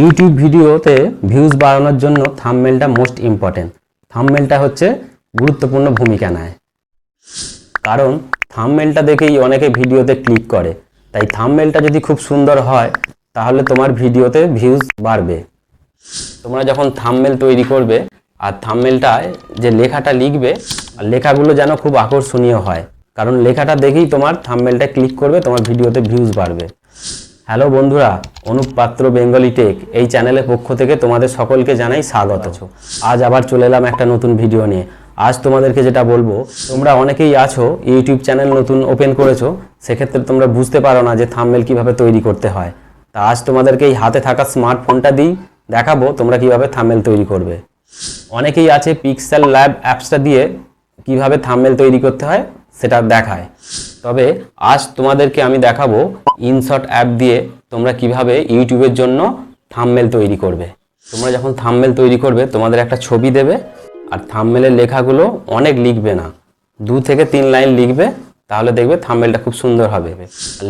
YouTube ভিডিওতে views বাড়ানোর জন্য থাম্বনেলটা মোস্ট ইম্পর্টেন্ট থামমেলটা হচ্ছে গুরুত্বপূর্ণ ভূমিকা নেয়। কারণ থামমেলটা দেখেই অনেকে ভিডিওতে ক্লিক করে। তাই থাম্বনেলটা যদি খুব সুন্দর হয়, তাহলে তোমার ভিডিওতে ভিউজ বাড়বে। তোমরা যখন থামমেল তৈরি করবে, আর থাম্বনেলটায় যে লেখাটা লিখবে, আর লেখাগুলো যেন খুব আকর্ষণীয় হয়। কারণ লেখাটা দেখেই তোমার থাম্বনেলটা ক্লিক করবে, তোমার ভিডিওতে ভিউজ বাড়বে। হ্যালো বন্ধুরা, অনুপ পাত্র বেঙ্গলি টেক এই চ্যানেলের পক্ষ থেকে তোমাদের সকলকে জানাই স্বাগত। আজ আবার চলে এলাম একটা নতুন ভিডিও নিয়ে। আজ তোমাদেরকে যেটা বলব, তোমরা অনেকেই আছো, ইউটিউব চ্যানেল নতুন ওপেন করেছ, সেক্ষেত্রে তোমরা বুঝতে পারো না যে থাম্বনেল কীভাবে তৈরি করতে হয়। তা আজ তোমাদেরকে এই হাতে থাকা স্মার্টফোনটা দিই, দেখাবো তোমরা কীভাবে থাম্বনেল তৈরি করবে। অনেকেই আছে পিক্সেল ল্যাব অ্যাপসটা দিয়ে কীভাবে থাম্বনেল তৈরি করতে হয় সেটা দেখায়। তবে আজ তোমাদেরকে আমি দেখাবো ইনশট অ্যাপ দিয়ে তোমরা কীভাবে ইউটিউবের জন্য থাম্বনেল তৈরি করবে। তোমরা যখন থাম্বনেল তৈরি করবে, তোমাদের একটা ছবি দেবে, আর থাম্বনেলের লেখাগুলো অনেক লিখবে না। দু থেকে তিন লাইন লিখবে, তাহলে দেখবে থাম্বনেলটা খুব সুন্দর হবে।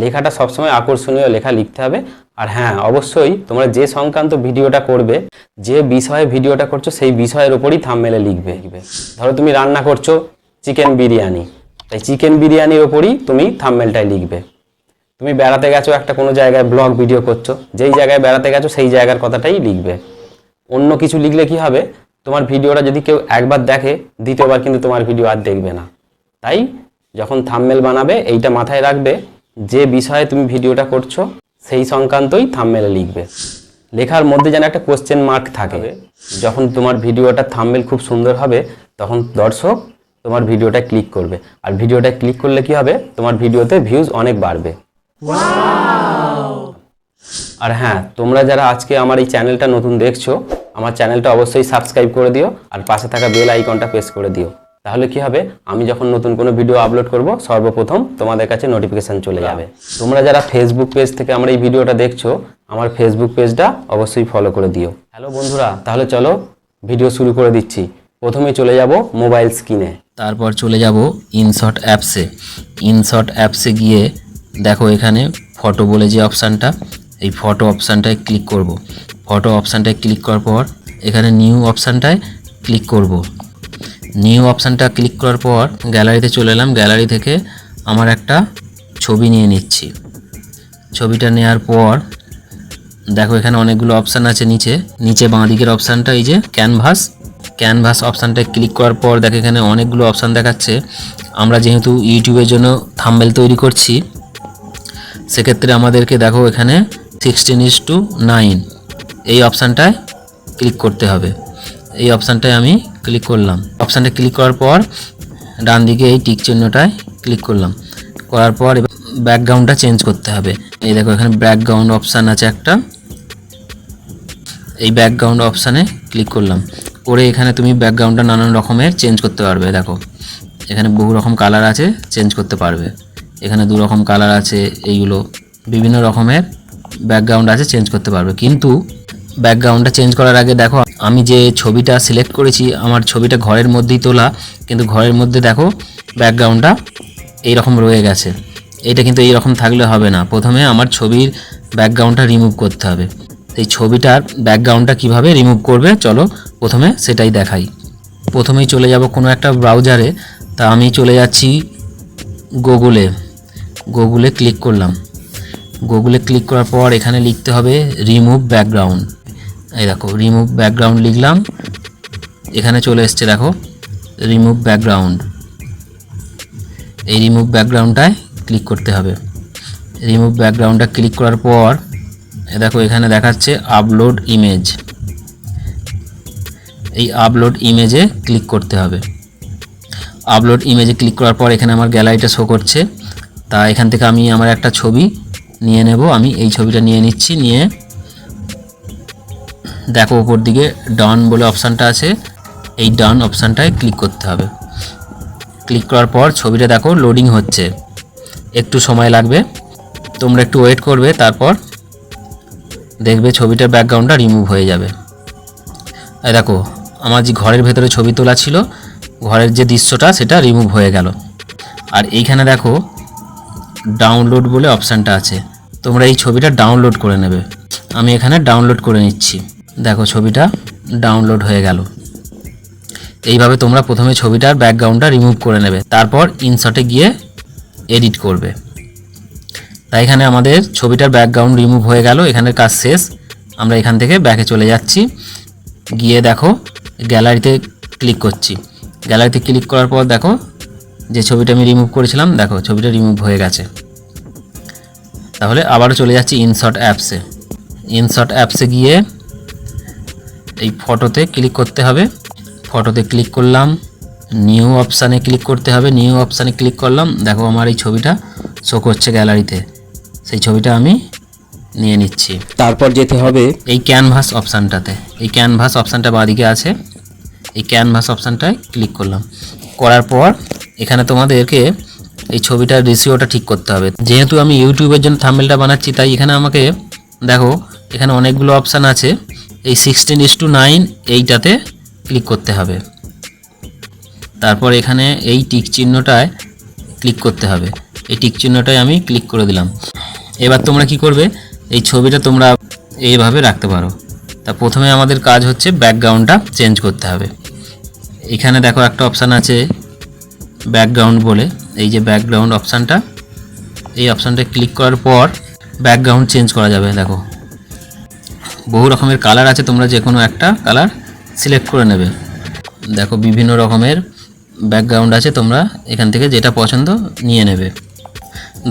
লেখাটা সবসময় আকর্ষণীয়, লেখা লিখতে হবে। আর হ্যাঁ অবশ্যই তোমরা যে সংক্রান্ত ভিডিওটা করবে, যে বিষয়ে ভিডিওটা করছ, সেই বিষয়ের ওপরই লিখবে লিখবে। ধরো তুমি রান্না করছ চিকেন বিরিয়ানি। তাই চিকেন বিরিয়ানির ওপরই তুমি থাম্বনেলটাই লিখবে। তুমি বেড়াতে গেছো একটা কোনো জায়গায় ব্লগ ভিডিও করছ, যেই জায়গায় বেড়াতে গেছো সেই জায়গার কথাটাই লিখবে। অন্য কিছু লিখলে কি হবে? তোমার ভিডিওটা যদি কেউ একবার দেখে, দ্বিতীয়বার কিন্তু তোমার ভিডিও আর দেখবে না। তাই যখন থাম্বনেল বানাবে, এইটা মাথায় রাখবে, যে বিষয়ে তুমি ভিডিওটা করছ, সেই সংক্রান্তই থাম্বনেলে লিখবে। লেখার মধ্যে যেন একটা কোশ্চেন মার্ক থাকে। যখন তোমার ভিডিওটা থাম্বনেল খুব সুন্দর হবে, তখন দর্শক তোমার ভিডিওটা ক্লিক করবে। আর ভিডিওটা ক্লিক করলে কি হবে? তোমার ভিডিওতে ভিউজ অনেক বাড়বে। আর হ্যাঁ তোমরা যারা আজকে আমার এই চ্যানেলটা নতুন দেখছ, আমার চ্যানেলটা অবশ্যই সাবস্ক্রাইব করে দিও আর পাশে থাকা বেল আইকনটা প্রেস করে দিও। তাহলে কি হবে? আমি যখন নতুন কোনো ভিডিও আপলোড করব, সর্বপ্রথম তোমাদের কাছে নোটিফিকেশান চলে যাবে। তোমরা যারা ফেসবুক পেজ থেকে আমার এই ভিডিওটা দেখছ, আমার ফেসবুক পেজটা অবশ্যই ফলো করে দিও। হ্যালো বন্ধুরা, তাহলে চলো ভিডিও শুরু করে দিচ্ছি। প্রথমে চলে যাব মোবাইল স্ক্রিনে তারপর চলে যাব ইনশট অ্যাপসে ইনশট অ্যাপসে গিয়ে দেখো এখানে ফটো বলে যে অপশানটা এই ফটো অপশানটায় ক্লিক করব। ফটো অপশানটায় ক্লিক করার পর এখানে নিউ অপশানটায় ক্লিক করব। নিউ অপশানটা ক্লিক করার পর গ্যালারিতে চলে এলাম। গ্যালারি থেকে আমার একটা ছবি নিয়ে নিচ্ছি। ছবিটা নেওয়ার পর দেখো এখানে অনেকগুলো অপশান আছে নিচে। নিচে বাঁ দিকের অপশানটা এই যে ক্যানভাস ক্যানভাস অপশানটায় ক্লিক করার পর দেখো এখানে অনেকগুলো অপশান দেখাচ্ছে। আমরা যেহেতু ইউটিউবের জন্য থাম্বেল তৈরি করছি, সেক্ষেত্রে আমাদেরকে দেখো এখানে সিক্সটিন ইস টু নাইন এই অপশানটায় ক্লিক করতে হবে। এই অপশানটায় আমি ক্লিক করলাম। অপশানটা ক্লিক করার পর ডান দিকে এই টিক চিহ্নটায় ক্লিক করলাম। করার পর ব্যাকগ্রাউন্ডটা চেঞ্জ করতে হবে। এই দেখো এখানে ব্যাকগ্রাউন্ড অপশান আছে একটা। এই ব্যাকগ্রাউন্ড অপশানে ক্লিক করলাম। করে এখানে তুমি ব্যাকগ্রাউন্ডটা নানান রকমের চেঞ্জ করতে পারবে, দেখো। এখানে বহু রকম কালার আছে চেঞ্জ করতে পারবে। এখানে দু রকম কালার আছে, এইগুলো বিভিন্ন রকমের ব্যাকগ্রাউন্ড আছে চেঞ্জ করতে পারবে। কিন্তু ব্যাকগ্রাউন্ডটা চেঞ্জ করার আগে দেখো, আমি যে ছবিটা সিলেক্ট করেছি, আমার ছবিটা ঘরের মধ্যেই তোলা, কিন্তু ঘরের মধ্যে দেখো ব্যাকগ্রাউন্ডটা এইরকম রয়ে গেছে। এটা কিন্তু এইরকম থাকলে হবে না। প্রথমে আমার ছবির ব্যাকগ্রাউন্ডটা রিমুভ করতে হবে। এই ছবিটার ব্যাকগ্রাউন্ডটা কীভাবে রিমুভ করবে, চলো প্রথমে সেটাই দেখাই। প্রথমেই চলে যাব কোনো একটা ব্রাউজারে তা আমি চলে যাচ্ছি গুগলে গুগলে ক্লিক করলাম। গুগলে ক্লিক করার পর এখানে লিখতে হবে রিমুভ ব্যাকগ্রাউন্ড এই দেখো রিমুভ ব্যাকগ্রাউন্ড লিখলাম। এখানে চলে এসছে দেখো রিমুভ ব্যাকগ্রাউন্ড এই রিমুভ ব্যাকগ্রাউন্ডটায় ক্লিক করতে হবে। রিমুভ ব্যাকগ্রাউন্ডটা ক্লিক করার পর এ দেখো, এখানে দেখাচ্ছে আপলোড ইমেজ এই আপলোড ইমেজে ক্লিক করতে হবে। আপলোড ইমেজে ক্লিক করার পর এখানে আমার গ্যালারিটা শো করছে। তা এখান থেকে আমি আমার একটা ছবি নিয়ে নেব। আমি এই ছবিটা নিয়ে নিচ্ছি, নিয়ে দেখো ওপর দিকে ডান বলে অপশানটা আছে। এই ডান অপশানটায় ক্লিক করতে হবে। ক্লিক করার পর ছবিটা দেখো লোডিং হচ্ছে। একটু সময় লাগবে। তোমরা একটু ওয়েট করবে, তারপর দেখবে ছবিটার ব্যাকগ্রাউন্ডটা রিমুভ হয়ে যাবে। দেখো, আমার যে ঘরের ভেতরে ছবি তোলা ছিল, ঘরের যে দৃশ্যটা, সেটা রিমুভ হয়ে গেল। আর এইখানে দেখো ডাউনলোড বলে অপশানটা আছে। তোমরা এই ছবিটা ডাউনলোড করে নেবে। আমি এখানে ডাউনলোড করে নিচ্ছি। দেখো, ছবিটা ডাউনলোড হয়ে গেল। এইভাবে তোমরা প্রথমে ছবিটার ব্যাকগ্রাউন্ডটা রিমুভ করে নেবে। তারপর ইনশটে গিয়ে এডিট করবে। তাই এখানে আমাদের ছবিটার ব্যাকগ্রাউন্ড রিমুভ হয়ে গেল, এখানের কাজ শেষ। আমরা এখান থেকে ব্যাকে চলে যাচ্ছি। গিয়ে দেখো গ্যালারিতে ক্লিক করছি। গ্যালারিতে ক্লিক করার পর দেখো, যে ছবিটা আমি রিমুভ করেছিলাম, দেখো ছবিটা রিমুভ হয়ে গেছে। তাহলে আবারও চলে যাচ্ছি ইনশর্ট অ্যাপসে ইনশর্ট অ্যাপসে গিয়ে এই ফটোতে ক্লিক করতে হবে। ফটোতে ক্লিক করলাম নিউ অপশানে ক্লিক করতে হবে। নিউ অপশানে ক্লিক করলাম, দেখো আমার এই ছবিটা শো করছে গ্যালারিতে সেই ছবিটা আমি নিয়ে নিচ্ছি। তারপর যেতে হবে এই ক্যানভাস অপশানটাতে এই ক্যানভাস অপশানটা বাঁদিকে আছে। এই ক্যানভাস অপশানটায় ক্লিক করলাম। করার পর এখানে তোমাদেরকে এই ছবিটার রেশিওটা ঠিক করতে হবে। যেহেতু আমি ইউটিউবের জন্য থাম্বেলটা বানাচ্ছি তাই এখানে আমাকে দেখো এখানে অনেকগুলো অপশান আছে। এই সিক্সটিন ইস টু নাইন এইটাতে ক্লিক করতে হবে। তারপর এখানে এই টিক চিহ্নটায় ক্লিক করতে হবে। এই টিক চিহ্নটায় আমি ক্লিক করে দিলাম। এবার তোমরা কি করবে? এই ছবিটা তোমরা এইভাবে রাখতে পারো। তা প্রথমে আমাদের কাজ হচ্ছে ব্যাকগ্রাউন্ডটা চেঞ্জ করতে হবে। এখানে দেখো একটা অপশান আছে ব্যাকগ্রাউন্ড বলে। এই যে ব্যাকগ্রাউন্ড অপশানটা এই অপশানটা ক্লিক করার পর ব্যাকগ্রাউন্ড চেঞ্জ করা যাবে, দেখো। বহু রকমের কালার আছে, তোমরা যে কোনো একটা কালার সিলেক্ট করে নেবে। দেখো বিভিন্ন রকমের ব্যাকগ্রাউন্ড আছে, তোমরা এখান থেকে যেটা পছন্দ নিয়ে নেবে।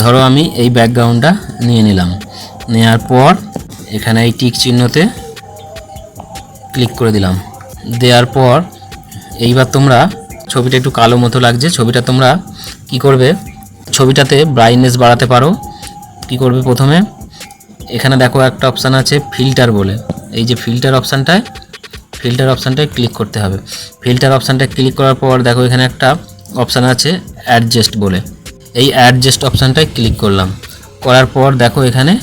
ধরো আমি এই ব্যাকগ্রাউন্ডটা নিয়ে নিলাম। নেওয়ার পর এখানে এই টিক চিহ্নতে ক্লিক করে দিলাম। দেওয়ার পর এইবার তোমরা ছবিটা একটু কালো মতো লাগছে, ছবিটা তোমরা কি করবে? ছবিটাতে ব্রাইটনেস বাড়াতে পারো। কি করবে প্রথমে? এখানে দেখো একটা অপশান আছে ফিল্টার বলে। এই যে ফিল্টার অপশানটায় ফিল্টার অপশানটায় ক্লিক করতে হবে। ফিল্টার অপশানটায় ক্লিক করার পর দেখো এখানে একটা অপশান আছে অ্যাডজাস্ট বলে। এই অ্যাডজাস্ট অপশানটায় ক্লিক করলাম। করার পর দেখো এখানে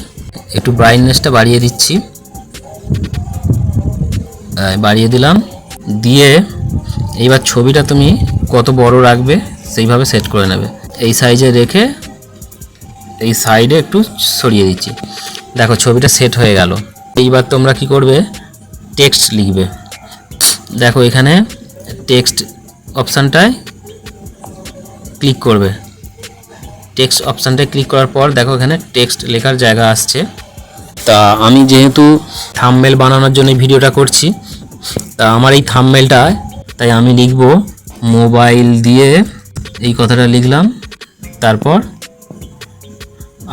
একটু ব্রাইটনেসটা বাড়িয়ে দিচ্ছি। বাড়িয়ে দিলাম। দিয়ে এইবার ছবিটা তুমি কত বড় রাখবে সেইভাবে সেট করে নেবে। এই সাইজে রেখে এই সাইডে একটু সরিয়ে দিচ্ছি। দেখো ছবিটা সেট হয়ে গেল। এইবার তোমরা কি করবে? টেক্সট লিখবে। দেখো এখানে টেক্সট অপশানটায় ক্লিক করবে। টেক্সট অপশানটায় ক্লিক করার পর দেখো এখানে টেক্সট লেখার জায়গা আসছে। তা আমি যেহেতু থাম্বনেল বানানোর জন্য ভিডিওটা করছি, তা আমার এই থাম্বনেলটা তাই আমি লিখব মোবাইল দিয়ে এই কথাটা লিখলাম, তারপর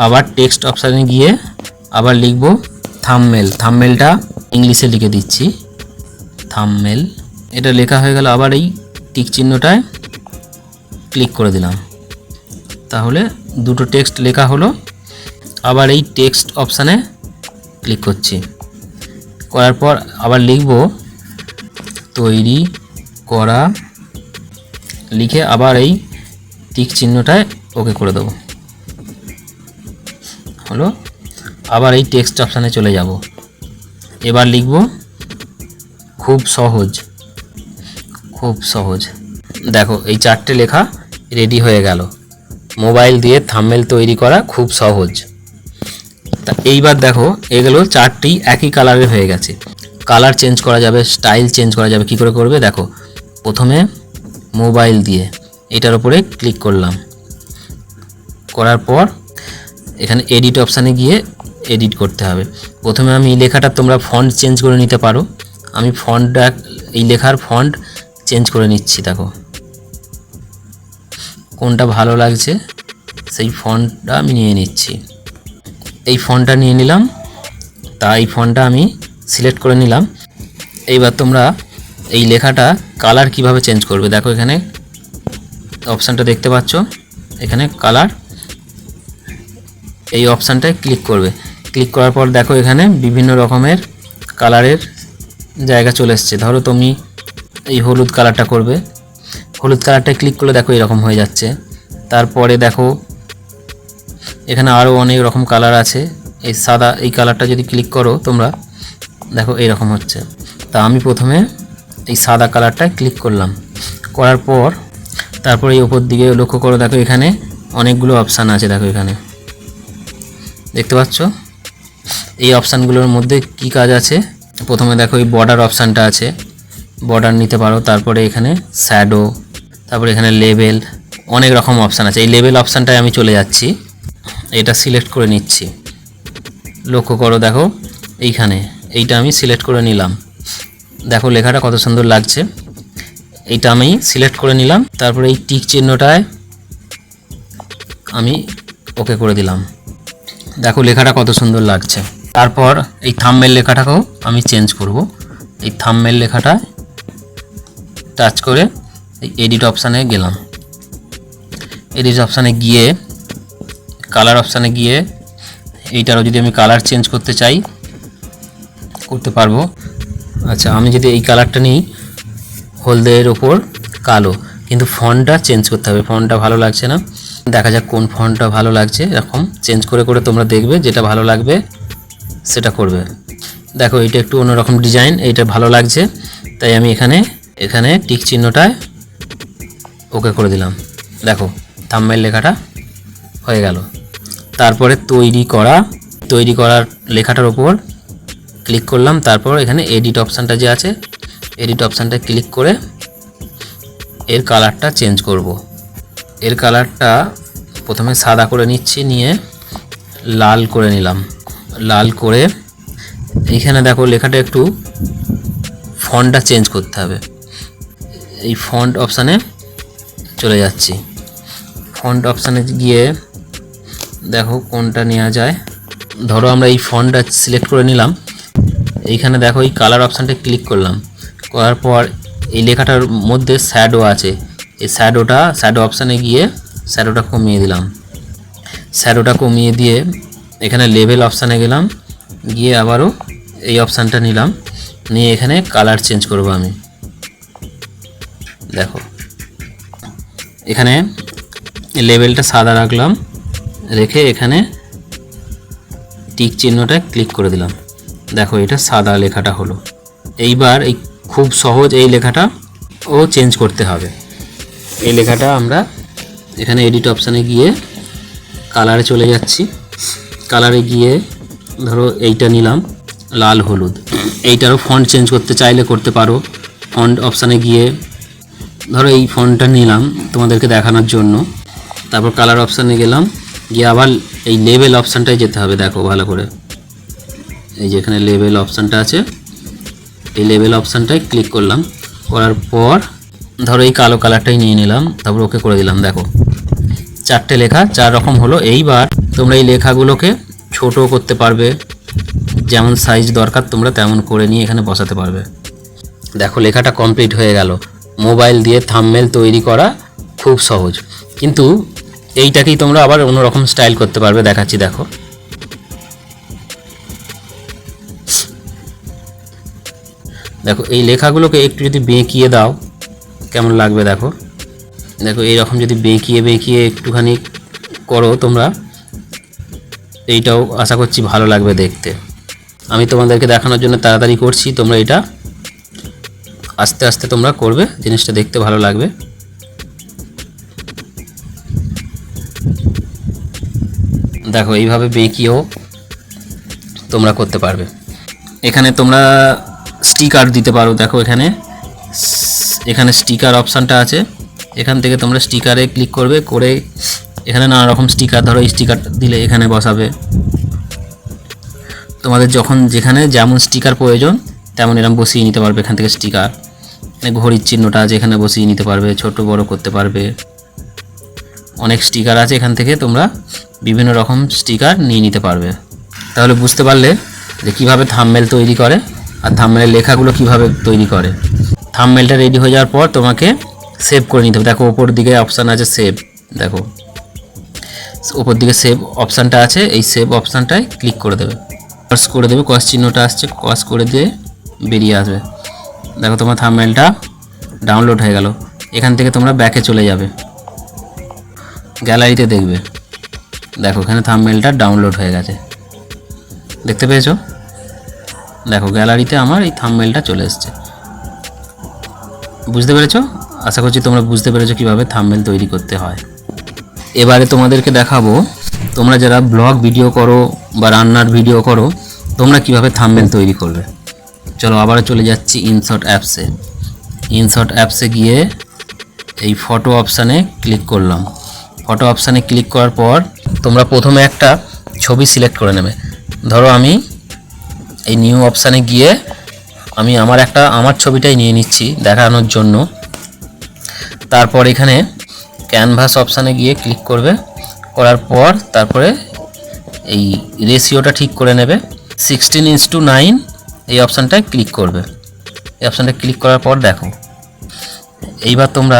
আবার টেক্সট অপশানে গিয়ে আবার লিখব থাম্বনেল থাম্বনেলটা ইংলিশে লিখে দিচ্ছি থাম্বনেল এটা লেখা হয়ে গেল, আবার এই টিক চিহ্নটায় ক্লিক করে দিলাম। তাহলে দুটো টেক্সট লেখা হলো। আবার এই টেক্সট অপশানে ক্লিক করছি। করার পর আবার লিখব, তৈরি করা। লিখে আবার এই টিক চিহ্নটায় ওকে করে দেবো। হলো, আবার এই টেক্সট অপশানে চলে যাব। এবার লিখব, খুব সহজ। খুব সহজ। দেখো, এই চারটে লেখা রেডি হয়ে গেল। মোবাইল দিয়ে থাম্বনেল তৈরি করা খুব সহজ। তা এইবার দেখো, এগুলো চারটি একই কালারের হয়ে গেছে। কালার চেঞ্জ করা যাবে স্টাইল চেঞ্জ করা যাবে, কি করে করবে দেখো। প্রথমে মোবাইল দিয়ে এটার উপরে ক্লিক করলাম। করার পর এখানে এডিট অপশানে গিয়ে এডিট করতে হবে। প্রথমে আমি লেখাটা তোমরা ফন্ট চেঞ্জ করে নিতে পারো। আমি ফন্টটা এই লেখার ফন্ট চেঞ্জ করে নিচ্ছি, দেখো। কোনটা ভালো লাগছে, সেই ফন্টটা আমি নিয়ে নিচ্ছি। এই ফন্টটা নিয়ে নিলাম তা এই ফন্টটা আমি সিলেক্ট করে নিলাম। এইবার তোমরা এই লেখাটা কালার কীভাবে চেঞ্জ করবে? দেখো এখানে, অপশানটা দেখতে পাচ্ছ? এখানে কালার, এই অপশানটায় ক্লিক করবে। ক্লিক করার পর দেখো এখানে বিভিন্ন রকমের কালারের জায়গা চলে এসছে। ধরো তুমি এই হলুদ কালারটা করবে হলুদ কালারটায় ক্লিক করলে দেখো এরকম হয়ে যাচ্ছে। তারপরে দেখো, এখানে আরও অনেক রকম কালার আছে। এই সাদা, এই কালারটা যদি ক্লিক করো তোমরা, দেখো এরকম হচ্ছে। তা আমি প্রথমে এই সাদা কালারটায় ক্লিক করলাম। করার পর, তারপরে এই ওপর দিকে লক্ষ্য করো, দেখো এখানে অনেকগুলো অপশান আছে, দেখো এখানে। দেখতে পাচ্ছ? এই অপশানগুলোর মধ্যে কি কাজ আছে? প্রথমে দেখো এই বর্ডার অপশানটা আছে। বর্ডার নিতে পারো, তারপরে এখানে শ্যাডো তারপরে এখানে লেবেল অনেক রকম অপশান আছে। এই লেবেল অপশানটায় আমি চলে যাচ্ছি। এটা সিলেক্ট করে নিচ্ছি। লক্ষ্য করো, দেখো, এইখানে, এইটা আমি সিলেক্ট করে নিলাম। দেখো, লেখাটা কত সুন্দর লাগছে। এইটা আমি সিলেক্ট করে নিলাম। তারপরে এই টিক চিহ্নটায় আমি ওকে করে দিলাম। দেখো, লেখাটা কত সুন্দর লাগছে। তারপর এই থাম্বেল লেখাটাকেও আমি চেঞ্জ করব। এই থাম্বেল লেখাটা টাচ করে এডিট অপশানে গেলাম। এডিট অপশানে গিয়ে কালার অপশানে গিয়ে, এইটারও যদি আমি কালার চেঞ্জ করতে চাই, করতে পারব। আচ্ছা আমি যদি এই কালারটা নিই, হলদের ওপর কালো। কিন্তু ফন্টটা চেঞ্জ করতে হবে ফন্টটা ভালো লাগছে না। দেখা যাক কোন ফন্টটা ভালো লাগছে, এরকম চেঞ্জ করে করে তোমরা দেখবে, যেটা ভালো লাগবে, সেটা করবে। দেখো এটা একটু অন্যরকম ডিজাইন এইটা ভালো লাগছে। তাই আমি এখানে এখানে টিক চিহ্নটায় ওকে করে দিলাম। দেখো থাম্বেল লেখাটা হয়ে গেল। তারপরে তৈরি করা, তৈরি করার লেখাটার ওপর ক্লিক করলাম। তারপর এখানে এডিট অপশানটা যে আছে এডিট অপশানটা ক্লিক করে এর কালারটা চেঞ্জ করব। এর কালারটা প্রথমে সাদা করে নিচ্ছি, নিয়ে লাল করে নিলাম। লাল করে এইখানে দেখো লেখাটা একটু ফন্টটা চেঞ্জ করতে হবে। এই ফন্ট অপশানে চলে যাচ্ছি। ফন্ট অপশানে গিয়ে দেখো কোনটা নেওয়া যায়। ধরো আমরা এই ফন্টটা সিলেক্ট করে নিলাম। এইখানে দেখো এই কালার অপশানটা ক্লিক করলাম। করার পর এই লেখাটার মধ্যে শ্যাডো আছে। এই শ্যাডোটা শ্যাডো অপশানে গিয়ে শ্যাডোটা কমিয়ে দিলাম। শ্যাডোটা কমিয়ে দিয়ে এখানে লেভেল অপশানে গেলাম। গিয়ে আবারও এই অপশানটা নিলাম। নিয়ে এখানে কালার চেঞ্জ করব আমি। দেখো। এখানে লেভেলটা সাদা রাখলাম, রেখে এখানে টিক চিহ্নটা ক্লিক করে দিলাম। দেখো, এটা সাদা লেখাটা হলো। এইবার এই খুব সহজ এই লেখাটা ও চেঞ্জ করতে হবে। এই লেখাটা আমরা এখানে এডিট অপশানে গিয়ে কালারে চলে যাচ্ছি। কালারে গিয়ে ধরো এইটা নিলাম, লাল হলুদ। এইটারও ফন্ট চেঞ্জ করতে চাইলে করতে পারো। ফন্ট অপশানে গিয়ে ধরো এই ফোনটা নিলাম তোমাদেরকে দেখানোর জন্য। তারপর কালার অপশানে গেলাম। গিয়ে আবার এই লেভেল অপশানটায় যেতে হবে, দেখো ভালো করে। এই যেখানে লেভেল অপশানটা আছে। এই লেভেল অপশানটায় ক্লিক করলাম। করার পর ধরো এই কালো কালারটাই নিয়ে নিলাম। তারপর ওকে করে দিলাম, দেখো। চারটে লেখা, চার রকম হলো। এইবার তোমরা এই লেখাগুলোকে ছোট করতে পারবে। যেমন সাইজ দরকার, তোমরা তেমন করে নিয়ে এখানে বসাতে পারবে। দেখো লেখাটা কমপ্লিট হয়ে গেল। মোবাইল দিয়ে থামমেল তৈরি করা খুব সহজ। কিন্তু এইটাকেই তোমরা আবার অন্যরকম স্টাইল করতে পারবে, দেখাচ্ছি, দেখো। দেখো, এই লেখাগুলোকে একটু যদি বেঁকিয়ে দাও, কেমন লাগবে, দেখো। দেখো, এইরকম যদি বেঁকিয়ে বেঁকিয়ে একটুখানি করো তোমরা, এইটাও আশা করছি ভালো লাগবে দেখতে। আমি তোমাদেরকে দেখানোর জন্য তাড়াতাড়ি করছি, তোমরা এটা আস্তে আস্তে তোমরা করবে, জিনিসটা দেখতে ভালো লাগবে। দেখো, এইভাবে বেঁকিয়েও তোমরা করতে পারবে। এখানে তোমরা স্টিকার দিতে পারো, দেখো এখানে। এখানে স্টিকার অপশানটা আছে। এখান থেকে তোমরা স্টিকারে ক্লিক করবে, করে এখানে নানা রকম স্টিকার, ধরো এই স্টিকার দিলে এখানে বসাবে। তোমাদের যখন যেখানে যেমন স্টিকার প্রয়োজন, তেমন এরকম বসিয়ে নিতে পারবে এখান থেকে স্টিকার। ঘড়ির চিহ্নটা এখানে বসিয়ে নিতে পারবে, ছোট বড় করতে পারবে। অনেক স্টিকার আছে এখান থেকে, তোমরা বিভিন্ন রকম স্টিকার নিয়ে নিতে পারবে। তাহলে বুঝতে পারলে যে কীভাবে থাম্বনেল তৈরি করে আর থাম্বনেলের লেখাগুলো কীভাবে তৈরি করে। থাম্বনেলটা রেডি হয়ে যাওয়ার পর তোমাকে সেভ করে নিতে হবে। দেখো, ওপর দিকে অপশান আছে সেভ দেখো, ওপর দিকে সেভ অপশানটা আছে, এই সেভ অপশানটায় ক্লিক করে দেবে। কস করে দেবে কস চিহ্নটা আসছে কস করে দিয়ে বেরিয়ে আসবে। দেখো তোমার থাম্বনেলটা ডাউনলোড হয়ে গেল। এখান থেকে তোমরা ব্যাকে চলে যাবে। গ্যালারিতে দেখবে। দেখো এখানে থাম্বনেলটা ডাউনলোড হয়ে গেছে। দেখতে পেয়েছ? দেখো গ্যালারিতে আমার এই থাম্বনেলটা চলে এসেছে। বুঝতে পেরেছ? আশা করছি তোমরা বুঝতে পেরেছ কীভাবে থাম্বনেল তৈরি করতে হয়। এবারে তোমাদেরকে দেখাবো, তোমরা যারা ব্লগ ভিডিও করো বা রান্নার ভিডিও করো, তোমরা কীভাবে থাম্বনেল তৈরি করবে। চলো আবারও চলে যাচ্ছি ইনশট অ্যাপসে ইনশট অ্যাপসে গিয়ে এই ফটো অপশানে ক্লিক করলাম। ফটো অপশানে ক্লিক করার পর তোমরা প্রথমে একটা ছবি সিলেক্ট করে নেবে। ধরো আমি এই নিউ অপশানে গিয়ে আমি আমার একটা, আমার ছবিটাই নিয়ে নিচ্ছি দেখানোর জন্য। তারপর এখানে ক্যানভাস অপশানে গিয়ে ক্লিক করবে। করার পর তারপরে এই রেশিওটা ঠিক করে নেবে। সিক্সটিন ইঞ্চ টু নাইন এই অপশানটায় ক্লিক করবে। এই অপশানটা ক্লিক করার পর দেখো, এইবার তোমরা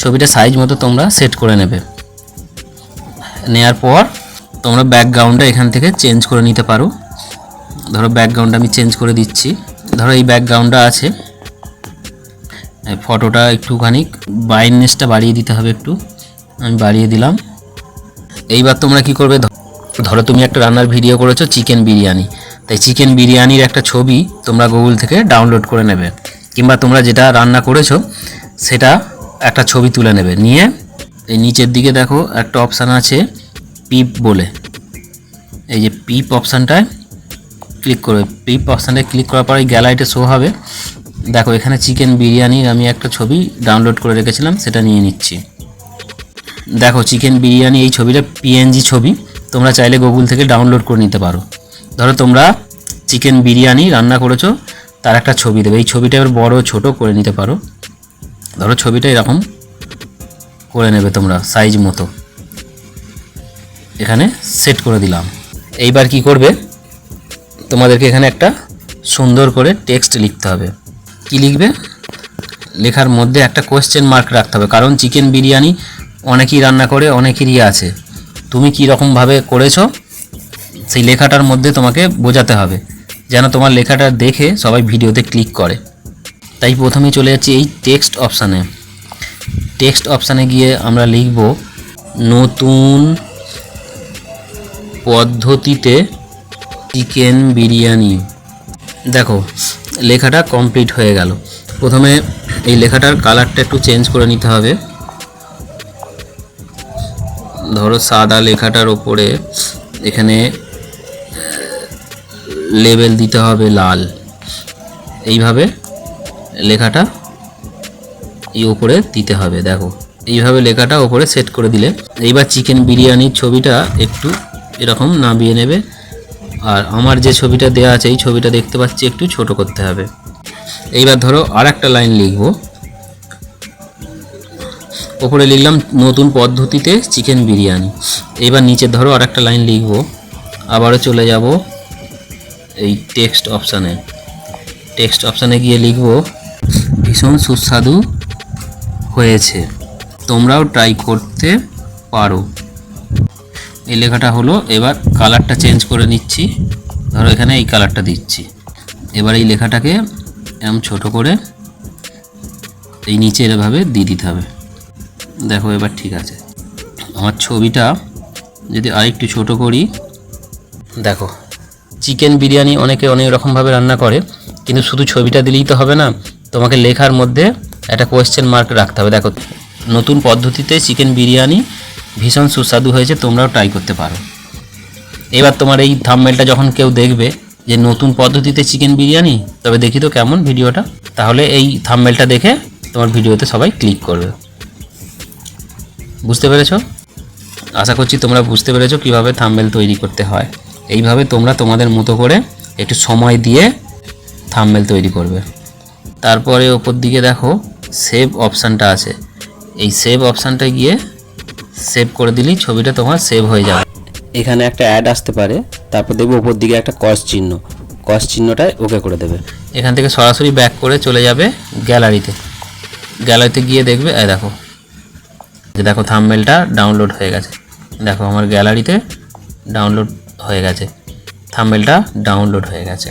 ছবিটা সাইজ মতো তোমরা সেট করে নেবে। নেয়ার পর তোমরা ব্যাকগ্রাউন্ডটা এখান থেকে চেঞ্জ করে নিতে পারো। ধরো ব্যাকগ্রাউন্ড আমি চেঞ্জ করে দিচ্ছি। ধরো এই ব্যাকগ্রাউন্ডটা আছে। ফটোটা একটুখানি ব্রাইটনেসটা বাড়িয়ে দিতে হবে একটু। আমি বাড়িয়ে দিলাম। এইবার তোমরা কি করবে ধরো তুমি একটা রান্নার ভিডিও করেছ চিকেন বিরিয়ানি। তাই চিকেন বিরিয়ানির একটা ছবি তোমরা গুগল থেকে ডাউনলোড করে নেবে। কিংবা তোমরা যেটা রান্না করেছ, সেটা একটা ছবি তুলে নেবে। নিয়ে এই নিচের দিকে দেখো, একটা অপশান আছে পিপ বলে। এই যে পিপ অপশানটায় ক্লিক করবে। পিপ অপশানটায় ক্লিক করার পরে গ্যালারিতে শো হবে। দেখো, এখানে চিকেন বিরিয়ানির আমি একটা ছবি ডাউনলোড করে রেখেছিলাম, সেটা নিয়ে নিচ্ছি। দেখো, চিকেন বিরিয়ানি এই ছবিটা পিএনজি ছবি। তোমরা চাইলে গুগল থেকে ডাউনলোড করে নিতে পারো। ধরো তোমরা চিকেন বিরিয়ানি রান্না করেছ, তার একটা ছবি দেবে। এই ছবিটা এবার বড় ছোট করে নিতে পারো। ধরো ছবিটা এরকম করে নেবে তোমরা সাইজ মতো। এখানে সেট করে দিলাম। এইবার কি করবে? তোমাদেরকে এখানে একটা সুন্দর করে টেক্সট লিখতে হবে। কি লিখবে? লেখার মধ্যে একটা কোয়েশ্চেন মার্ক রাখতে হবে। কারণ চিকেন বিরিয়ানি অনেকেই রান্না করে, অনেকেরই আছে। তুমি কী রকমভাবে করেছ? সেই লেখাটার মধ্যে তোমাকে বোঝাতে হবে, যেন তোমার লেখাটা দেখে সবাই ভিডিওতে ক্লিক করে। তাই প্রথমেই চলে যাচ্ছি এই টেক্সট অপশানে। টেক্সট অপশানে গিয়ে আমরা লিখব, নতুন পদ্ধতিতে চিকেন বিরিয়ানি। দেখো, লেখাটা কমপ্লিট হয়ে গেল। প্রথমে এই লেখাটার কালারটা একটু চেঞ্জ করে নিতে হবে। ধরো সাদা লেখাটার ওপরে এখানে লেবেল দিতে হবে লাল। এইভাবে লেখাটা এই ওপরে দিতে হবে, দেখো। এইভাবে লেখাটা ওপরে সেট করে দিলে। এইবার চিকেন বিরিয়ানির ছবিটা একটু এরকম নামিয়ে নেবে। আর আমার যে ছবিটা দেওয়া আছে, এই ছবিটা দেখতে পাচ্ছি একটু ছোট করতে হবে। এইবার ধরো আর একটা লাইন লিখব। ওপরে লিখলাম নতুন পদ্ধতিতে চিকেন বিরিয়ানি। এইবার নিচে ধরো আর একটা লাইন লিখব। আবারও চলে যাব। এই টেক্সট অপশানে টেক্সট অপশানে গিয়ে লিখব, ভীষণ সুস্বাদু হয়েছে। তোমরাও ট্রাই করতে পারো। এই লেখাটা হলো, এবার কালারটা চেঞ্জ করে নিচ্ছি। ধরো এখানে এই কালারটা দিচ্ছি। এবার এই লেখাটাকে এরম ছোট করে এই নিচে এভাবে দিয়ে দিতে হবে। দেখো এবার ঠিক আছে। আমার ছবিটা যদি আরেকটু ছোট করি, দেখো চিকেন বিরিয়ানি অনেকে অনেক রকমভাবে রান্না করে, কিন্তু শুধু ছবিটা দিলেই তো হবে না, তোমাকে লেখার মধ্যে একটা কোয়েশ্চেন মার্ক রাখতে হবে। দেখো, নতুন পদ্ধতিতে চিকেন বিরিয়ানি ভীষণ সুস্বাদু হয়েছে, তোমরাও ট্রাই করতে পারো। এবার তোমার এই থাম্বনেলটা যখন কেউ দেখবে যে নতুন পদ্ধতিতে চিকেন বিরিয়ানি, তবে দেখি তো কেমন ভিডিওটা। তাহলে এই থাম্বনেলটা দেখে তোমার ভিডিওতে সবাই ক্লিক করবে। বুঝতে পেরেছ? আশা করছি তোমরা বুঝতে পেরেছ কীভাবে থাম্বনেল তৈরি করতে হয়। এইভাবে তোমরা তোমাদের মতো করে একটু সময় দিয়ে থাম্বনেল তৈরি করবে। তারপরে ওপর দিকে দেখো সেভ অপশানটা আছে। এই সেভ অপশানটা গিয়ে সেভ করে দিলেই ছবিটা তোমার সেভ হয়ে যাবে। এখানে একটা অ্যাড আসতে পারে, তারপর দেখবে উপর দিকে একটা কস চিহ্ন। কস চিহ্নটায় ওকে করে দেবে। এখান থেকে সরাসরি ব্যাক করে চলে যাবে গ্যালারিতে গ্যালারিতে গিয়ে দেখবে, এই দেখো। দেখো থাম্বনেলটা ডাউনলোড হয়ে গেছে। দেখো আমার গ্যালারিতে ডাউনলোড হয়ে গেছে। থাম্বনেলটা ডাউনলোড হয়ে গেছে।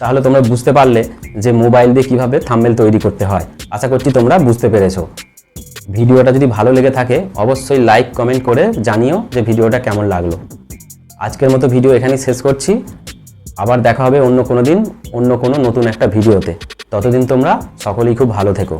তাহলে তোমরা বুঝতে পারলে যে মোবাইল দিয়ে কীভাবে থাম্বনেল তৈরি করতে হয়। আশা করছি তোমরা বুঝতে পেরেছ। ভিডিওটা যদি ভালো লেগে থাকে, অবশ্যই লাইক কমেন্ট করে জানিও যে ভিডিওটা কেমন লাগল। আজকের মতো ভিডিও এখানেই শেষ করছি। আবার দেখা হবে অন্য কোনো দিন, অন্য কোনো নতুন একটা ভিডিওতে ততদিন তোমরা সকলেই খুব ভালো থেকো।